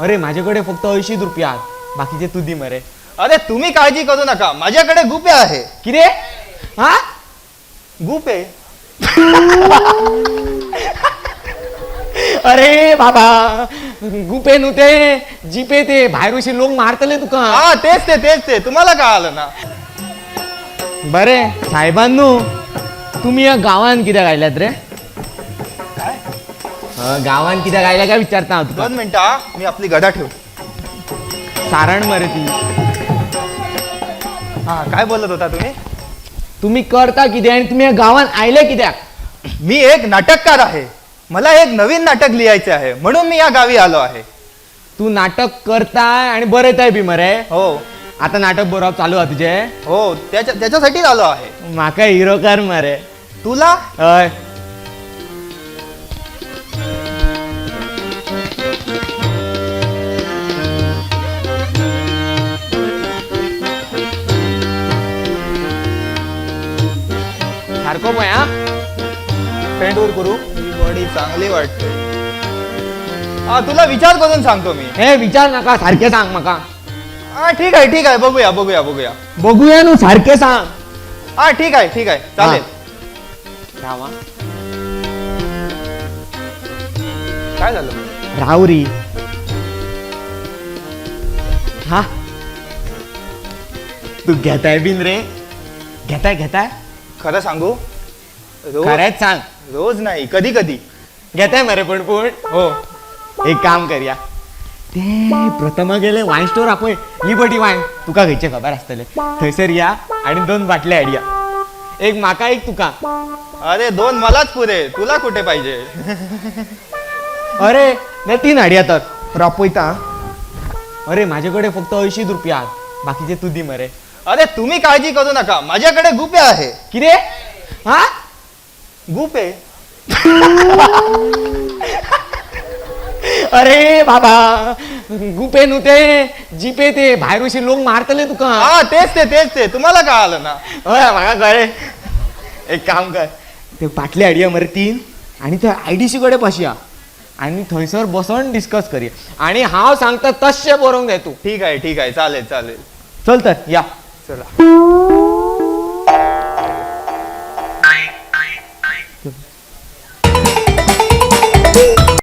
अरे माझ्याकडे फक्त ऐंशीच रुपया आहेत. बाकीचे तू दी मरे. अरे तुम्ही काळजी करू नका. माझ्याकडे गुपे आहे. किरे? हा? गुपे अरे बाबा. गुपे नुते. जीपे ते. बाहेरशी लोक मारतले तुका. हा तेच ते तेच ते. तुम्हाला काय आलं ना? बरे साहेबांनू तुम्ही या गावान कित्याक आयल्यात रे? काय? गावान कित्याक आयल्या काय विचारता हांव तुका? दोन मिनिटं हा. मी आपली गदा ठेव. सारण मरे ती. हा काय बोलत होता तुम्ही? तुम्ही करता कितें आणि तुम्ही या गावान आयले कित्याक मी एक नाटककार आहे. मला एक नवीन नाटक लिहायचे आहे. म्हणून मी या गावी आलो आहे. तू नाटक करताय आणि बरयताय बी मरे. हो. आता नाटक बरोवप चालू हा तुझे. हो त्याच्या त्याच्यासाठीच आलो आहे. माका हिरो कर मरे. तुला? हय. सारको पय हा. पेंटूर करू. ही बॉडी चांगली वाटते. हा तुला विचार करून सांगतो मी. हे विचार नका सारखे सांग माका. हा ठीक आहे ठीक आहे. बघूया बघूया बघूया. बघूया नु सारखे सांग. हा ठीक आहे ठीक आहे. चालेल. रामा काय झालं? राहुरी. हा. तू घेताय बिन रे. घेताय घेताय? खरं सांगू? रोज खरंच सांग. रोज नाही कधी कधी घेताय मरे पण पण हो. एक काम करूया. ते प्रथम गेले वाईन स्टोर आपण. लिबर्टी वाईन तुका घ्यायचे खबर असतले. थंयसर या आणि दोन बाटल्या हाडया एक माका एक तुका. अरे दोन मलाच पुरे. तुला कुठे पाहिजे? अरे नाही तीन हाडया तर. रापयता अरे माझ्याकडे फक्त ऐंशीच रुपया आहेत. बाकीचे तू दी मरे. अरे तुम्ही काळजी करू नका. माझ्याकडे गुपे आहे. किरे? हा? गुपे अरे बाबा गुपे नुते जीपे ते. बाहेरशी लोक मारतले तुका. हा तेच ते तेच ते. तुम्हाला काय आलं ना? हय म्हाका कळे. एक काम कर. ते पाटले हाडया मरे तीन आणि थंय आय डी सी कडे बसया. आणि थंयसर बसोन डिस्कस करया. आणि हांव सांगता तशें बरोवंक जाय तू. ठीक आहे ठीक आहे. चालेल चालेल. चल तर या. चला.